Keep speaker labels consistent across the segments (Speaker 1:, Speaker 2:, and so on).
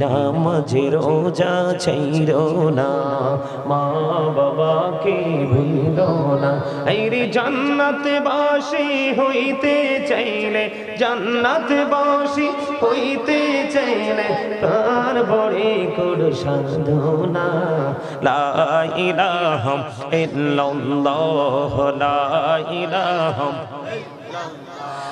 Speaker 1: নামাজে রোজা ছাইর না। মা বাবাকে ভুল না। আইরি জান্নাত বাসি হইতে চাইলে জান্নাত বাসি হইতে চাইলে, তার বড়ে কর সাধনা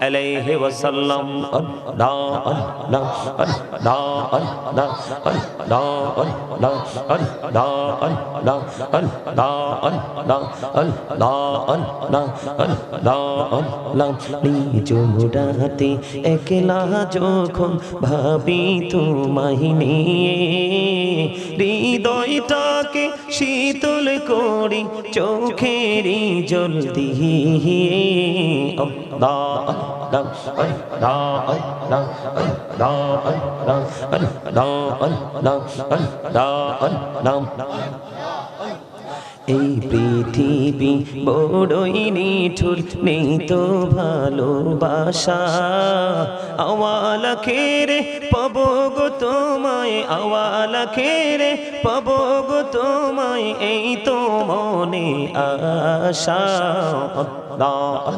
Speaker 1: আলাইহি ওয়াসাল্লাম। আল্লাহ আল্লাহ আল্লাহ একলা যখন ভাবি তোমায় নিয়ে, হৃদয়টাকে শীতল করি চোখেরই জল দিয়ে। এই পৃথিবী বড়ই নিঠুর নেই তো ভালোবাসা। আওয়ালাকে রে পাবো গো তোমায় আওয়ালা খেরে পাবো গো তোমায় এই তো মনে আশা পাগল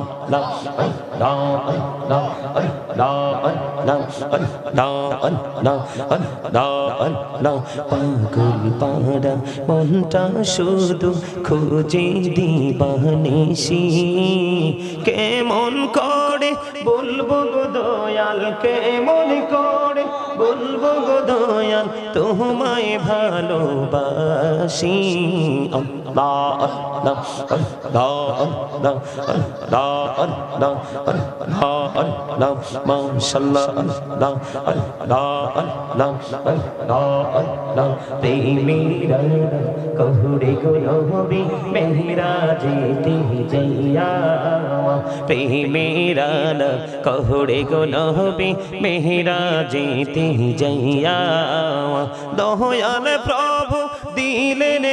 Speaker 1: পাড়া মনটা শুধু খুঁজে দিবানিসি কেমন করে বলব দয়াল কেমন করে বলব গো দয়াল, তোমায় ভালোবাসি। আল্লাহ আল্লাহ আল্লাহ আল্লাহ আল্লাহ আল্লাহ আল্লাহ মাশাআল্লাহ আল্লাহ আল্লাহ আল্লাহ যাইয়া দয়াল প্রভু দিলেন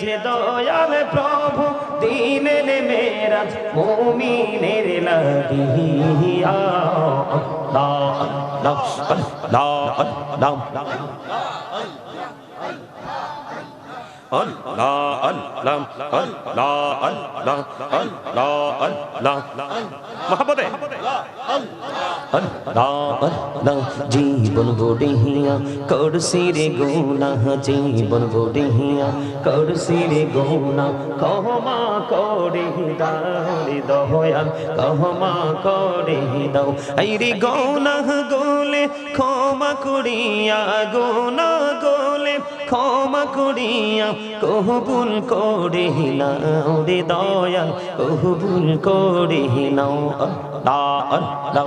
Speaker 1: যে দয়াল প্রভু দিলেন মেরা মুমিনের লাগিয়া মহাপদে জীবন গড়িয়া করছি রে গোনা জীবন গড়িয়া করছি রে গোনা কহমা করে দাও দয়াল কহমা করে দাও এই রে গৌনা গোলে ক্ষমা করিয়া গোনা গোলে ক্ষমা করিয়া কহবুল করে নাও রে দয়াল কহবুল করে নাও। দা দা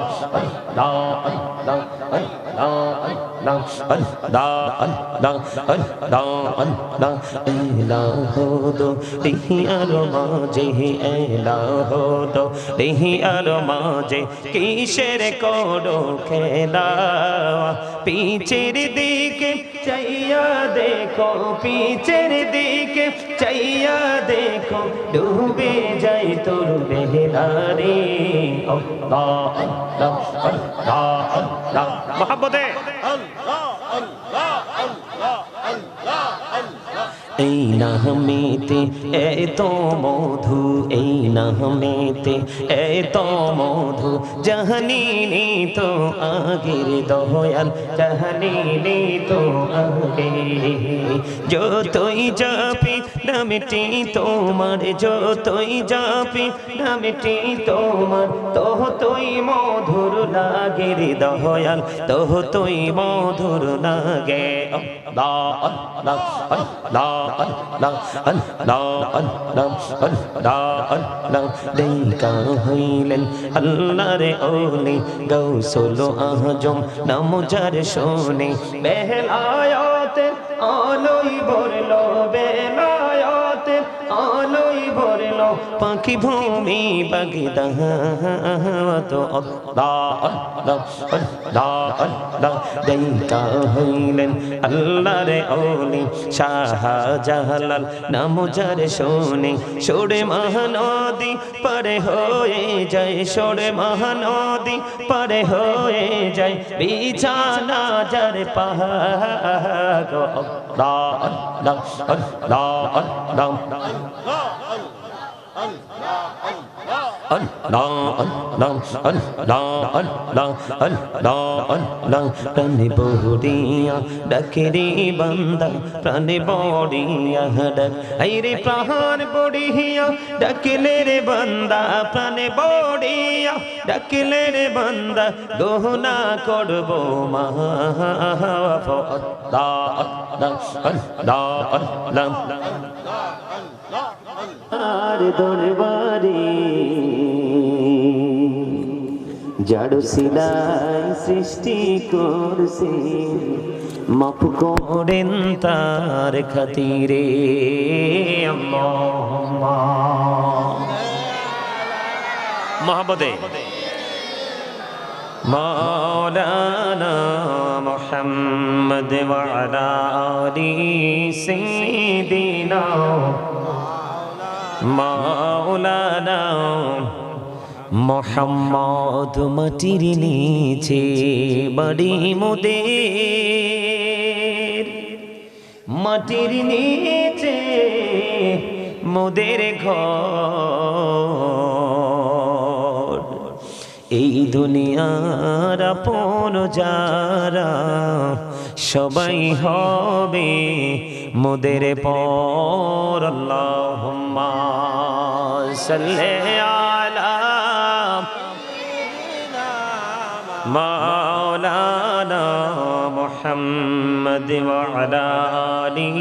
Speaker 1: দা আল্লাহ। الله الله الله الله الله إله دو رهي أرماجه إله دو رهي أرماجه কিসের করো খেলা পিছের দিকে চাইয়া দেখো পিছের দিকে চাইয়া দেখো ডুবে যাই তোর বেহলা রে Allah Allah Allah Allah মহাব্বতে। এই নামেতে এত মধু, এই নামেতে এত মধু জাহানিনি তো আগের দয়াল জাহানিনি তো আগে। যতই না মিটি তোমার যতই যাপি না মিটি তোমার তহ তুই মধুর লাগে রে দয়াল তহ তুই মধুর লাগে। হইলেন আল্লাহ রে ওলি গৌসল আহজম নামজার শোনে বেহলায়াতের আলোই ভরল বেলায়। আলোই ভরল পাখি ভূমি বাগিদা তো আল্লাহ আল্লাহ হইলেন আল্লাহর ওলি শাহজালাল নাম যার শোনে সোরে মহানদী পারে হয়ে যায় সোরে মহানদী পারে হয়ে যায় বিছানা যার পাহাড় আল্লাহ আল্লাহ আল্লাহ আল্লাহ প্রাণে বড়িয়া ডাকে রে বান্দা, প্রাণে বড়িয়া ডাক আই রে প্রাণ বড়িয়া, ডাকলে রে বান্দা, প্রাণে বড়িয়া ডাকলে রে বান্দা, গহনা করব মা। আল্লাহ আল্লাহ আল্লাহ আর দরবারে। জড় সিলাই সৃষ্টি করছে। মাপ করেন তার খাতিরে মহাবদে মৌলানা মোহাম্মদ ওয়ালি সিদিনা মৌলানা মোহাম্মদ মাটির নিচে বাড়ি মোদের। মাটির নিচে মোদের ঘর। এই দুনিয়ার আপন যারা সবাই হবে মোদের পর। আল্লাহুম্মা সাল্লি মুহাম্মদ ওয়া আলা আলি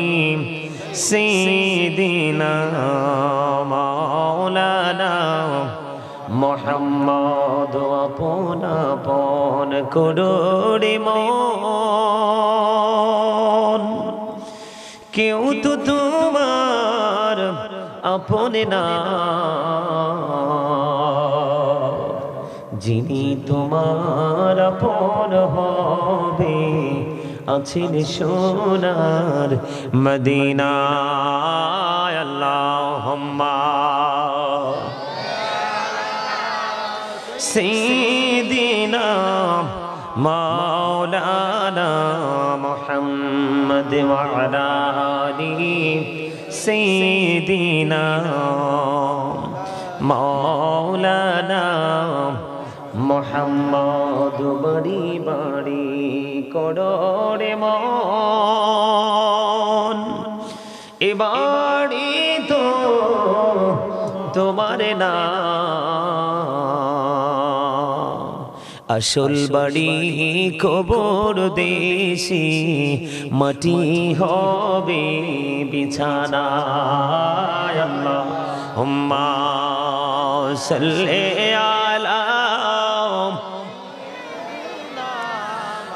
Speaker 1: সাইয়্যিদিনা মাওলানা মোহাম্মদ আপন আপন করোড়ে মন। কেউ তো তোমার আপন না। যিনি তোমার আপন হবে আছেন সোনার মদিনায় আল্লাহ সিদিনা মাওলানা মোহাম্মদ ওয়ালাহি সিদিনা মাওলানা মোহাম্মদ বাড়ি বাড়ি কররে মন। এবাড়ি তো তোমার না। আসল বাড়ি কবর দেশি মাটি হবে বিছানা। আল্লাহ হুম্মা সাল্লি আলা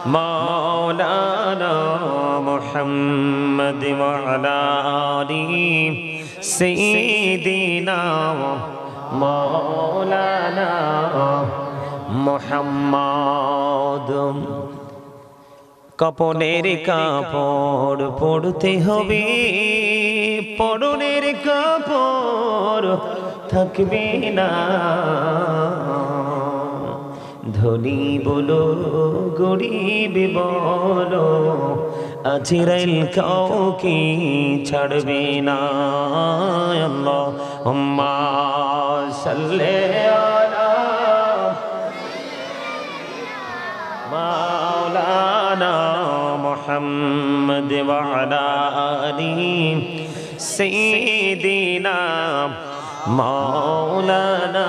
Speaker 1: مولانا محمد وعلى آله سيدنا مولانا মোহাম্মদ কপনের কাপড় পড়তে হবে পরনের কাপড় থাকবে না ধনী বলো, গরিব বলো আজরাইল কাউকে ছাড়বে না। আল্লাহুম্মা সাল্লি আলা মাওলানা মুহাম্মদ ওয়া আলা আলি সাইয়্যিদিনা মাওলানা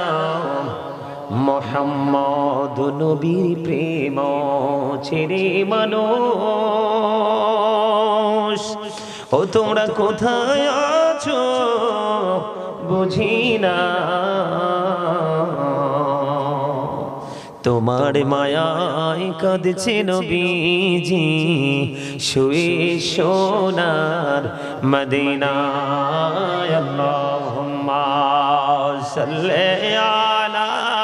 Speaker 1: মোহাম্মদ নবীর প্রেম ছেড়ে মানুষ। ও তোমরা কোথায় আছো? বুঝি না। তোমার মায়ায় কাঁদছে নবীজি, শুয়ে সোনার মদিনায়। আল্লাহুম্মা সাল্লি আলা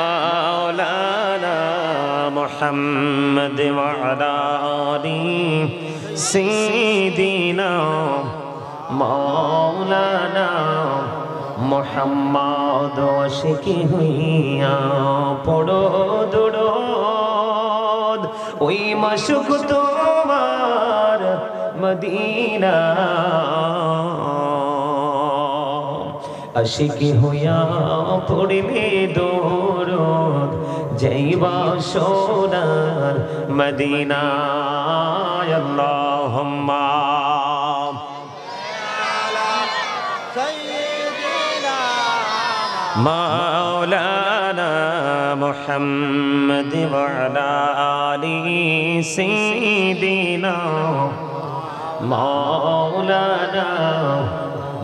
Speaker 1: مولانا محمد وعلى آل سيدنا مولانا মোহাম্মদ আশিকি হইয়া পড়ো দুরোদ ওই মাসুক তোমার মদিনা আশিকি হইয়া পড়বে দৌরদ যাইবা সোনার মদিনায় আল্লাহুম্মা مولانا محمد وعلى آل سيدنا مولانا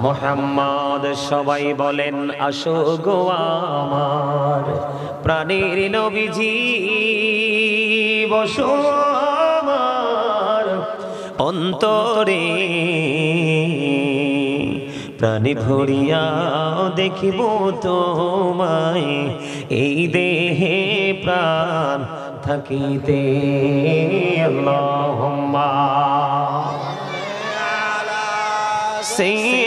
Speaker 1: মোহাম্মদ, সবাই বলেন, আসো গো আমার প্রাণীর নবীজি, বসো আমার অন্তরে। প্রাণী ভরিয়া দেখিব তোমায়, এই দেহে প্রাণ থাকিতে আল্লাহ সেই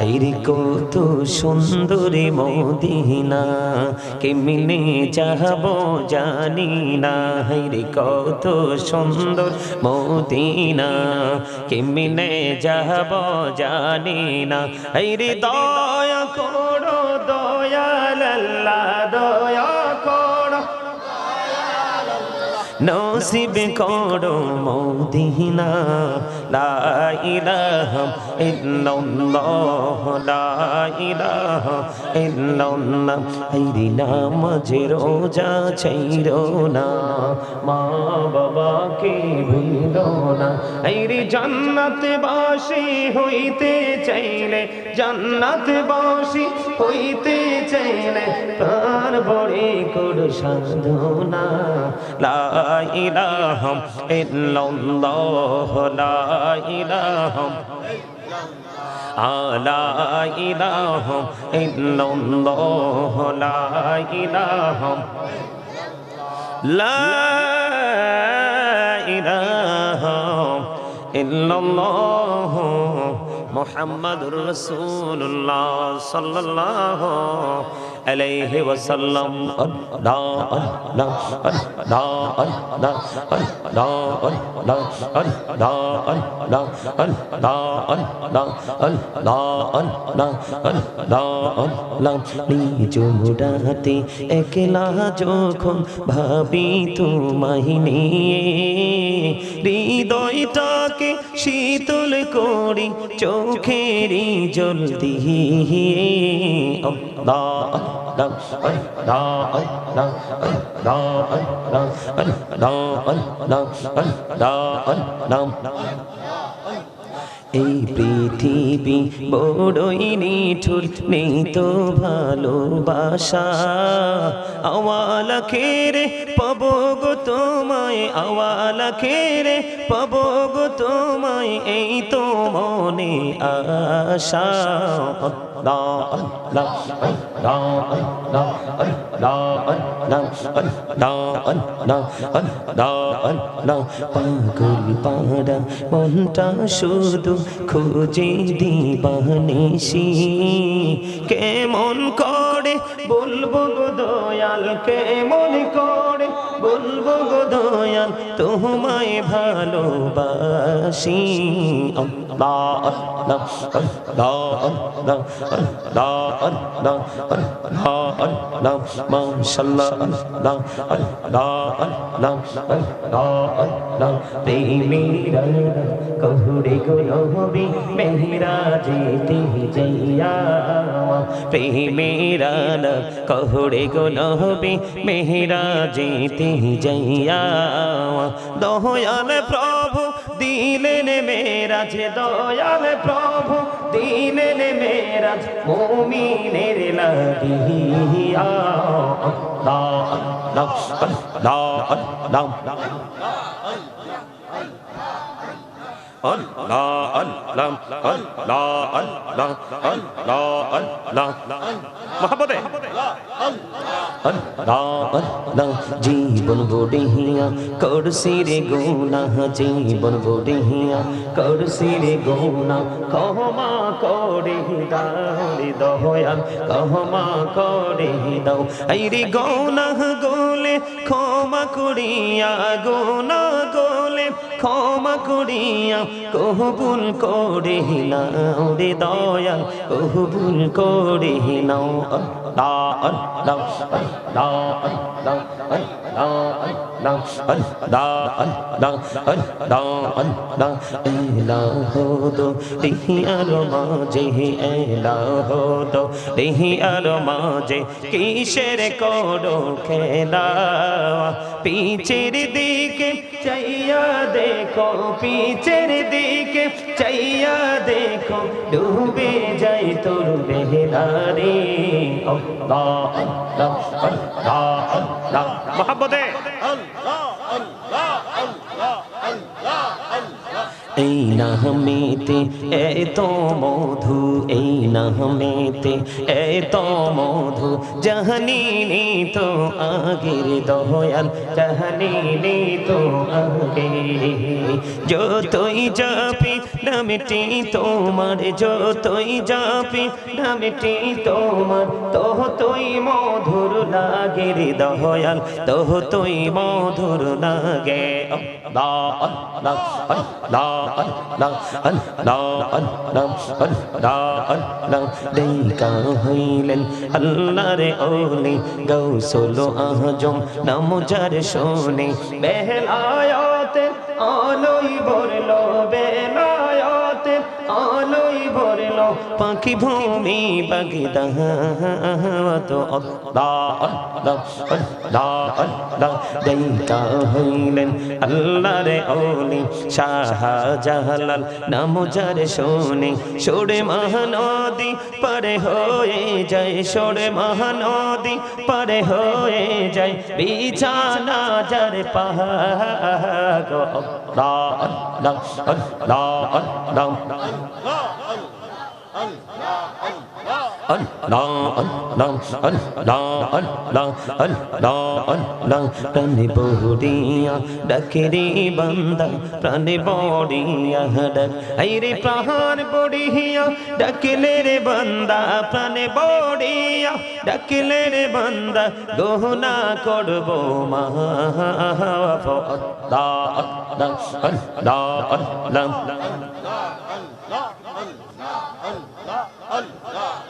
Speaker 1: হাইরে কত সুন্দরী মদিনা, কেমনে চাহব জানি না। হাইরে কত সুন্দর মদিনা, কেমনে যাহব জানি না। হাইরে দয়া করো দয়াল আল্লাহ নসিব করো মদিনা, লা ইলাহা ইল্লাল্লাহ, লা ইলাহা ইল্লাল্লাহ। হাইরে নামাজে রোজা ছাইরো না, মা বাবাকে ভুলো না হাইরে জান্নাত বাসী হইতে চাইলে জান্নাত বাসী হইতে চাইলে প্রাণ বড়ে করো সাধনা। লা ইল্লাল্লাহ, লা ইলাহা ইলাহা লা ইলাহা ইল্লাল্লাহ মুহাম্মাদুর রাসূলুল্লাহ সাল্লাল্লাহু আল্লাহ আল্লাহ আল্লাহ আল্লাহ আল্লাহ আল্লাহ আল্লাহ আল্লাহ আল্লাহ আল্লাহ নিজ মুরাতে একলা যখন ভাবি তোমায় নিয়ে, হৃদয়টাকে শীতল করি চোখেরই জল দিয়ে এই পৃথিবী বড়ই নিঠুর নেই তো ভালোবাসা। আওয়ালা খেরে পাবো গো তোমায় আওয়ালা খেরে পাবো গো তোমায়, এই তো মনে আশা। পাগল পাড়া, মনটা শুধু খুঁজে দিবানিসি কেমন কর বলব গো দয়াল, কেমন করে? বলব গো দয়াল, তোমায় ভালোবাসি। কহুরে গো রহবি মেহরা যেতে যাইয়া প্রেমেরা কহুরে গো নবী মেহরা যেতে যাইয়া। দয়াল প্রভু, দিলেন মেরাজ, দয়াল প্রভু, দিলেন মেরাজ, মুমিনের লাগিয়া। আল্লাহ। আল্লাহ আল্লাহ আল্লাহ আল্লাহ আল্লাহ আল্লাহ জীবন বড়িয়া করছি রে গুনাহ জীবন বড়িয়া করছি রে গুনাহ ক্ষমা করে দাও রে দয়াল করে দাও এই গোলে ক্ষমা করিয়া গোনা গো ক্ষমা করিয়া কহবুল করে নাও রে দয়া কহবুল করে কিসের করো খেলা? পিছের দিকে চাইয়া দেখো পিছের দিকে চাইয়া দেখো ডুবে যাই তোর আল্লাহ মহাব্বতে এই নামেতে এত মধু, এই নামেতে এত মধু জাহানিনি তো আগের দয়াল জাহানিনি তো আগে। যতই যাপি নামটি তোমার, যতই যাপি নামটি তোমার তোহ তুই মধুর লাগে দয়াল তোহ তুই মধুর লাগে। আল্লাহ আল্লাহ আল্লাহ। দেইকা হইলেন আল্লাহরে ওলি গৌসল আজম নাম যার শোনে বেহলায়তের আলোই ভরল বেলা পাখি ভূমি বাগিদাহ তো আল্লাহ আল্লাহ আল্লাহ আল্লাহ দেখা হইলেন আল্লাহর নাম যার শোনে। সোরে মহানদী পারে হয়ে যায়, সোরে মহানদী পারে হয়ে যায়। বিছানা যার পাহাড় প্রাণে বড়িয়া ডাকে রে বান্দা, প্রাণে বড়িয়া ডাক এই রে প্রাণ বড়িয়া, ডাকলে রে বান্দা, প্রাণে বড়িয়া, ডাকলে রে বান্দা, গহনা করব মা। আল্লাহ আল্লাহ আল্লাহ।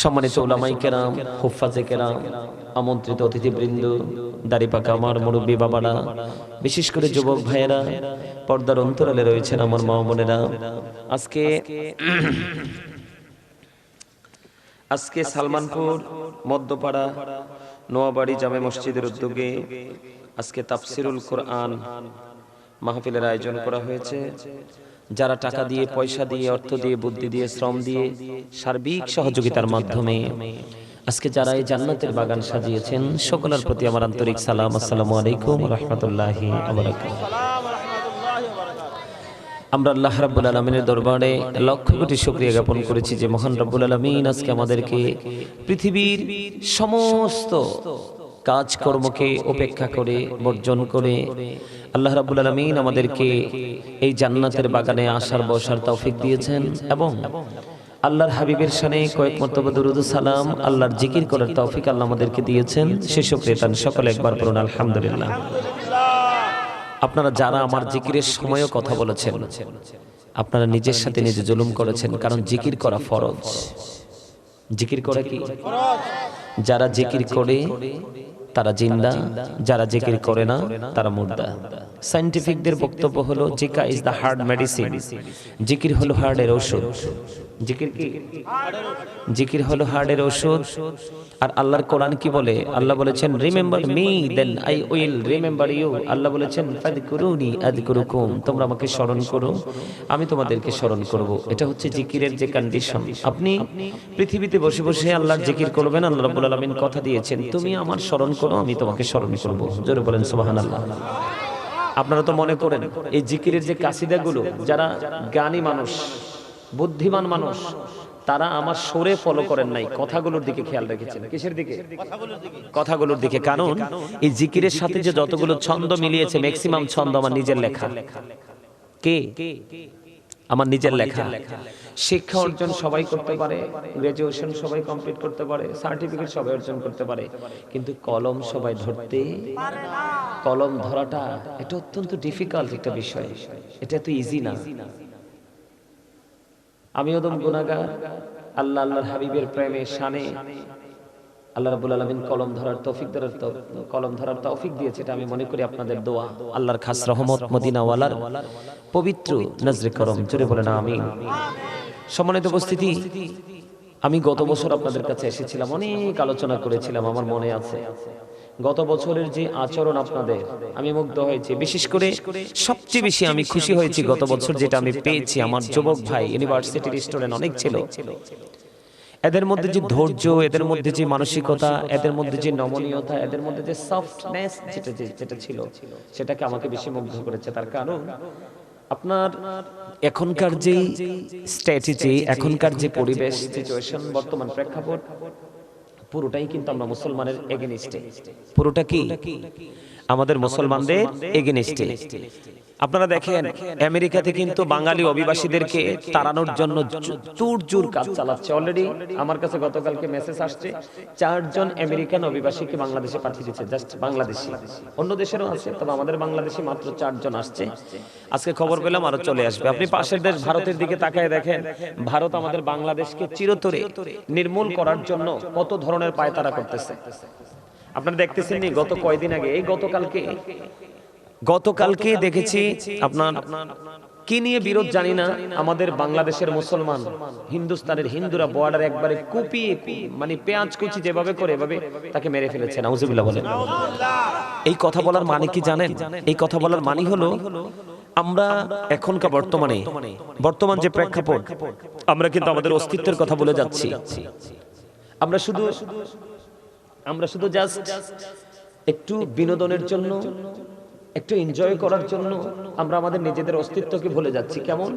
Speaker 1: সম্মানিত ওলামাই কেরাম, হুফাজে কেরাম, আমন্ত্রিত অতিথিবৃন্দ দাড়িপাকা আমার মুরব্বী বাবারা, বিশেষ করে যুবক ভাইয়েরা, পর্দার অন্তরালে রয়েছেন আমার মা বোনেরা। আজকে আজকে সালমানপুর, মধ্যপাড়া, নোয়াবাড়ি জামে মসজিদের উদ্যোগে আজকে তাফসিরুল কোরআন মাহফিলের আয়োজন করা হয়েছে। যারা টাকা দিয়ে পয়সা দিয়ে অর্থ দিয়ে বুদ্ধি দিয়ে শ্রম দিয়ে সার্বিক সহযোগিতার মাধ্যমে আজকে যারা এই জান্নাতের বাগান সাজিয়েছেন সকলের প্রতি আমার আন্তরিক সালাম। আসসালামু আলাইকুম রহমতুল্লাহি আমরা আল্লাহ রাব্বুল আলমিনের দরবারে লক্ষ কোটি শুক্রিয়া জ্ঞাপন করেছি যে মহান রাব্বুল আলমিন আজকে আমাদেরকে পৃথিবীর সমস্ত কাজকর্মকে উপেক্ষা করে, বর্জন করে। আল্লাহ রাব্বুল আলমিন আমাদেরকে এই জান্নাতের বাগানে আসার, বসার তৌফিক দিয়েছেন এবং আল্লাহর হাবিবের সানে কয়েক মর্তবা দরুদ সালাম, আল্লাহর জিকির করার তৌফিক আল্লাহ আমাদেরকে দিয়েছেন। সেসব শুক্রিয়া তান, সকলে একবার বলুন আলহামদুলিল্লাহ। আপনারা যারা আমার জিকিরের সময়ও কথা বলেছেন, আপনারা নিজের সাথে নিজে জুলুম করেছেন, কারণ জিকির করা ফরজ। জিকির করা কি? যারা জিকির করে তারা জিন্দা, যারা জিকির করে না, তারা মুর্দা। সাইন্টিফিকদের বক্তব্য হলো জিকা ইজ দ্য হার্ড মেডিসিন জিকির হলো হার্ডের ঔষধ। জিকির কি? জিকির হলো হার্টের ওষুধ। আর আল্লাহর কোরআন কি বলে? আল্লাহ বলেছেন, remember me then I will remember you. Allah বলেছেন, ফাদকুরুনি আদকুরুকুম। তোমরা আমাকে স্মরণ করো, আমি তোমাদেরকে স্মরণ করব। এটা হচ্ছে জিকিরের যে কন্ডিশন আপনি পৃথিবীতে বসে বসে আল্লাহর জিকির করবেন, আল্লাহ রাব্বুল আলামিন কথা দিয়েছেন, তুমি আমার স্মরণ করো, আমি তোমাকে স্মরণ করব। জোরে বলেন, সুবহানাল্লাহ। আপনারা তো মনে করেন, এই জিকিরের যে কাসিদাগুলো যারা জ্ঞানী মানুষ বুদ্ধিমান মানুষ, তারা আমার সরে ফলো করেন নাই। কথাগুলোর দিকে খেয়াল রেখেছেন। কিসের দিকে? কথাগুলোর দিকে। কারণ, এই জিকিরের সাথে যে যতগুলো ছন্দ মিলিয়েছে ম্যাক্সিমাম ছন্দ আমার নিজের লেখা। কে? আমার নিজের লেখা। শিক্ষা অর্জন সবাই করতে পারে গ্রাজুয়েশন সবাই কমপ্লিট করতে পারে সার্টিফিকেট সবাই অর্জন করতে পারে, কিন্তু কলম সবাই ধরতে কলম ধরাটা, এটা অত্যন্ত ডিফিকাল্ট একটা বিষয়। এটা এত ইজি না। আমি ওদম গুনাগার আল্লাহ আল্লাহর হাবিবের প্রেমে শানে। আল্লাহ রাব্বুল আলামিন কলম ধরার তৌফিক ধরার কলম ধরার তৌফিক দিয়েছে, এটা আমি মনে করি আপনাদের দোয়া। আল্লাহর খাস রহমত মদিনা ওয়ালার পবিত্র নজরে করম। জোরে বলেন, আমিন। সম্মানিত উপস্থিতি, আমি গত বছর আপনাদের কাছে এসেছিলাম, অনেক আলোচনা করেছিলাম, আমার মনে আছে। গত বছরের যে আচরণ আপনাদের আমি মুগ্ধ হয়েছি। বিশেষ করে সবচেয়ে বেশি আমি খুশি হয়েছি গত বছর যেটা আমি পেয়েছি। আমার যুবক ভাই ইউনিভার্সিটির স্টুডেন্ট অনেক ছিল। এদের মধ্যে যে ধৈর্য, এদের মধ্যে যে মানসিকতা, এদের মধ্যে যে নমনীয়তা, এদের মধ্যে যে সফটনেস যেটা যেটা ছিল, সেটাকে আমাকে বেশি মুগ্ধ করেছে। তার কারণ আপনার এখনকার যে স্ট্র্যাটেজি এখনকার যে পরিবেশ সিচুয়েশন বর্তমান প্রেক্ষাপট পুরোটাই কিন্তু আমরা মুসলমানের এগেনিস্টে পুরোটা কি? আমাদের মুসলমানদের এগেনিস্টে আপনারা দেখেন আমেরিকাতে কিন্তু বাঙালি অভিবাসীদেরকে তাড়ানোর জন্য চুর জুর কাজ চালাচ্ছে। অলরেডি আমার কাছে গতকালকে মেসেজ আসছে চারজন আমেরিকান অভিবাসীকে বাংলাদেশে পাঠিয়ে দিচ্ছে জাস্ট বাংলাদেশি। অন্য দেশেরও আছে তবে আমাদের বাংলাদেশি মাত্র চারজন আসছে। আজকে খবর পেলাম আরও চলে আসবে। আপনি পাশের দেশ ভারতের দিকে তাকায় দেখেন ভারত আমাদের বাংলাদেশকে চিরতরে নির্মূল করার জন্য কত ধরনের পায়তারা করতেছে। আপনারা দেখতেছেন নি গত কয়দিন আগে? এই গতকালকে। গতকালকে দেখেছি আপনার কি নিয়ে বিরোধ জানি না আমাদের বাংলাদেশের মুসলমান হিন্দুস্তানের হিন্দুরা বর্ডার একবারে কুপিয়ে মানে পেঁয়াজ কুচি যেভাবে করে এভাবে তাকে মেরে ফেলেছে নাউজুবিল্লাহ বলেন। এই কথা বলার মানে কি জানেন? এই কথা বলার মানে হলো আমরা এখনকার বর্তমানে বর্তমান যে প্রেক্ষাপট আমরা কিন্তু আমাদের অস্তিত্বের কথা বলে যাচ্ছি। আমরা শুধু আমরা শুধু জাস্ট একটু বিনোদনের জন্য, একটু এনজয় করার জন্য আমরা আমাদের নিজেদের অস্তিত্বকে ভুলে যাচ্ছি। কেমন?